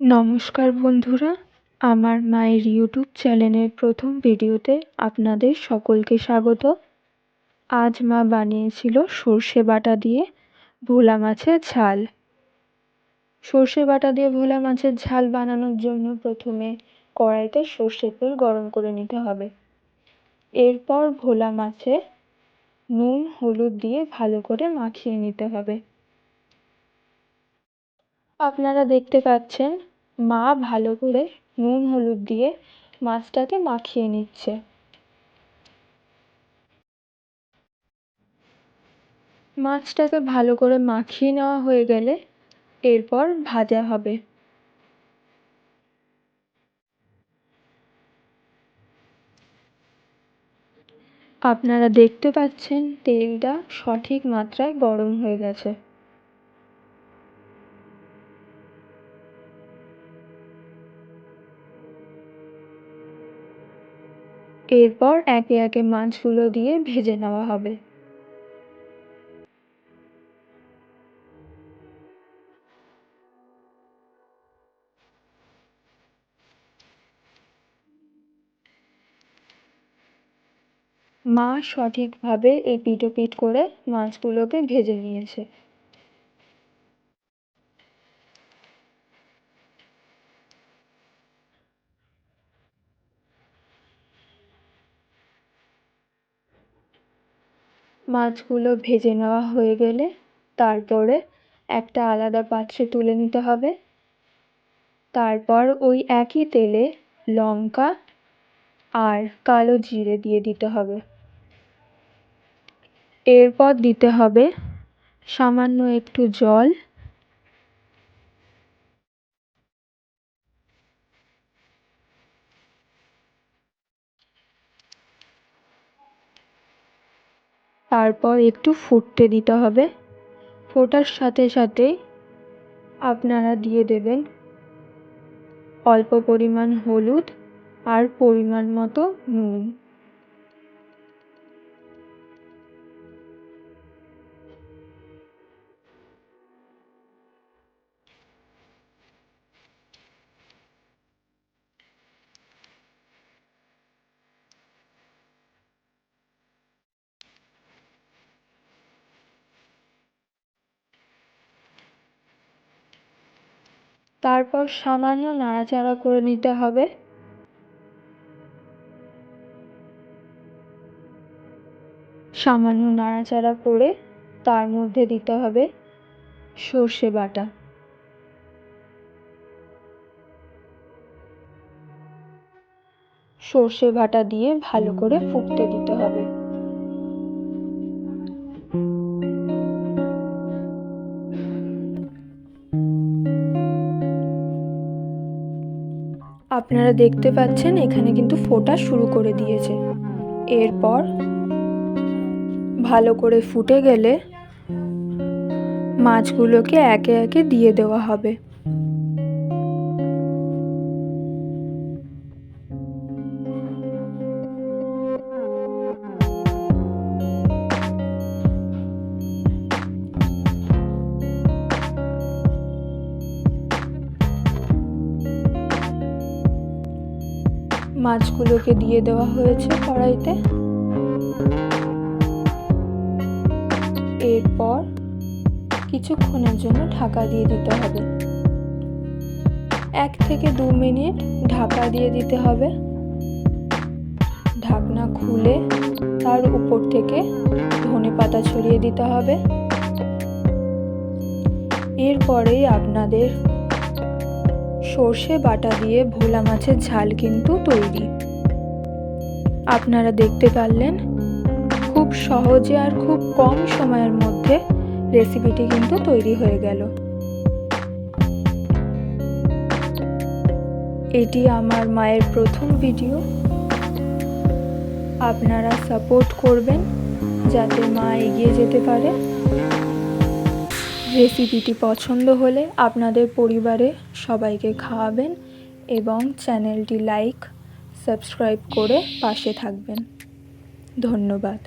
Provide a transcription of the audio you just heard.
নমস্কার বন্ধুরা, আমার মায়ের ইউটিউব চ্যানেলের প্রথম ভিডিওতে আপনাদের সকলকে স্বাগত। আজ মা বানিয়েছিল সর্ষে বাটা দিয়ে ভোলা মাছের ঝাল। সর্ষে বাটা দিয়ে ভোলা মাছের ঝাল বানানোর জন্য প্রথমে কড়াইতে সর্ষের তেল গরম করে নিতে হবে। এরপর ভোলা মাছে নুন, হলুদ দিয়ে ভালো করে মাখিয়ে নিতে হবে। আপনারা দেখতে পাচ্ছেন, মা ভালো করে নুন হলুদ দিয়ে মাছটাকে মাখিয়ে নিচ্ছে। মাছটাকে ভালো করে মাখিয়ে নেওয়া হয়ে গেলে এরপর ভাজা হবে। আপনারা দেখতে পাচ্ছেন তেলটা সঠিক মাত্রায় গরম হয়ে গেছে। এরপর একে একে মাছগুলো দিয়ে ভেজে নেওয়া হবে। মা সঠিকভাবে এই ওপিট করে মাছগুলোকে ভেজে নিয়েছে। মাছগুলো ভেজে নেওয়া হয়ে গেলে তারপরে একটা আলাদা পাত্রে তুলে নিতে হবে। তারপর ওই একই তেলে লঙ্কা আর কালো জিরে দিয়ে দিতে হবে। এরপর দিতে হবে সামান্য একটু জল তারপর একটু ফুটতে দিতে হবে। ফোটার সাথে সাথেই আপনারা দিয়ে দেবেন অল্প পরিমাণ হলুদ আর পরিমাণ মতো নুন। তারপর সামান্য নাড়াচাড়া করে নিতে হবে। সামান্য নাড়াচাড়া করে তার মধ্যে দিতে হবে সর্ষে বাটা। সর্ষে বাটা দিয়ে ভালো করে ফুটতে দিতে হবে। আপনারা দেখতে পাচ্ছেন এখানে কিন্তু ফোটা শুরু করে দিয়েছে। এরপর ভালো করে ফুটে গেলে মাছগুলোকে একে একে দিয়ে দেওয়া হবে। মাছগুলোকে দিয়ে দেওয়া হয়েছে কড়াইতে। এরপর কিছুক্ষণের জন্য ঢাকা দিয়ে দিতে হবে। এক থেকে দু মিনিট ঢাকা দিয়ে দিতে হবে। ঢাকনা খুলে তার উপর থেকে ধনে পাতা ছড়িয়ে দিতে হবে। এরপরেই আপনাদের সর্ষে বাটা দিয়ে ভোলা মাছের ঝাল কিন্তু তৈরি। আপনারা দেখতে পারলেন, খুব সহজে আর খুব কম সময়ের মধ্যে রেসিপিটি কিন্তু তৈরি হয়ে গেল। এটি আমার মায়ের প্রথম ভিডিও। আপনারা সাপোর্ট করবেন যাতে মা এগিয়ে যেতে পারে। রেসিপিটি পছন্দ হলে আপনাদের পরিবারে সবাইকে খাওয়াবেন এবং চ্যানেলটি লাইক, সাবস্ক্রাইব করে পাশে থাকবেন। ধন্যবাদ।